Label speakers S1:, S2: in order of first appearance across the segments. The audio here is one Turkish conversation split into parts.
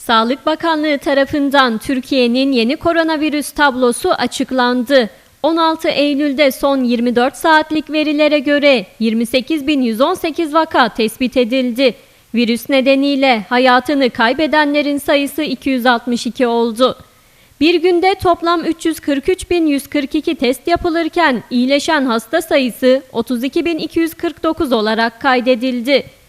S1: Sağlık Bakanlığı tarafından Türkiye'nin yeni koronavirüs tablosu açıklandı. 16 Eylül'de son 24 saatlik verilere göre 28.118 vaka tespit edildi. Virüs nedeniyle hayatını kaybedenlerin sayısı 262 oldu. Bir günde toplam 343.142 test yapılırken iyileşen hasta sayısı 32.249 olarak kaydedildi.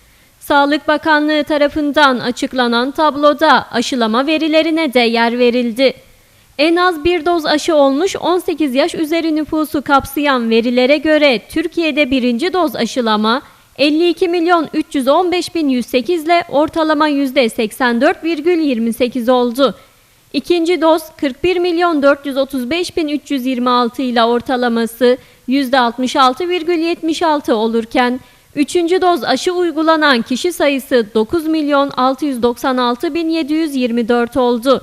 S1: Sağlık Bakanlığı tarafından açıklanan tabloda aşılama verilerine de yer verildi. En az bir doz aşı olmuş 18 yaş üzeri nüfusu kapsayan verilere göre Türkiye'de birinci doz aşılama 52 milyon 315 bin 108 ile ortalama %84,28 oldu. İkinci doz 41 milyon 435 bin 326 ile ortalaması %66,76 olurken Üçüncü doz aşı uygulanan kişi sayısı 9 milyon 696 bin 724 oldu.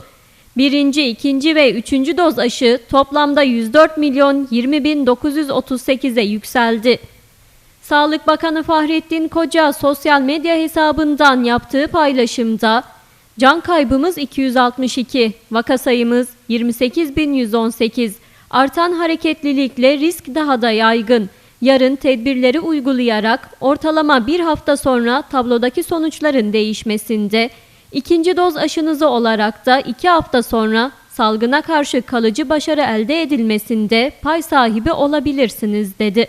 S1: Birinci, ikinci ve üçüncü doz aşı toplamda 104 milyon 20 bin 938'e yükseldi. Sağlık Bakanı Fahrettin Koca sosyal medya hesabından yaptığı paylaşımda can kaybımız 262, vaka sayımız 28.118, artan hareketlilikle risk daha da yaygın. Yarın tedbirleri uygulayarak ortalama bir hafta sonra tablodaki sonuçların değişmesinde, ikinci doz aşınızı olarak da iki hafta sonra salgına karşı kalıcı başarı elde edilmesinde pay sahibi olabilirsiniz dedi.